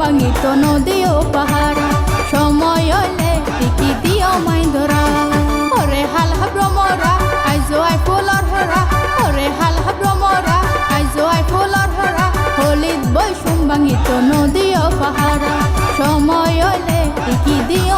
ভাঙিত নদী পাহাড়। সময় হলে টিকি দিও মাই ধরা ওরে হাল হাব্রমরা আইজ আই ফুলর হরা ওরে হাল হাব্রমরা আইজ আই ফুলর হরা হলিত বৈষম ভাঙিত নদী ও পাহাড়। সময় হলে টিকি দিও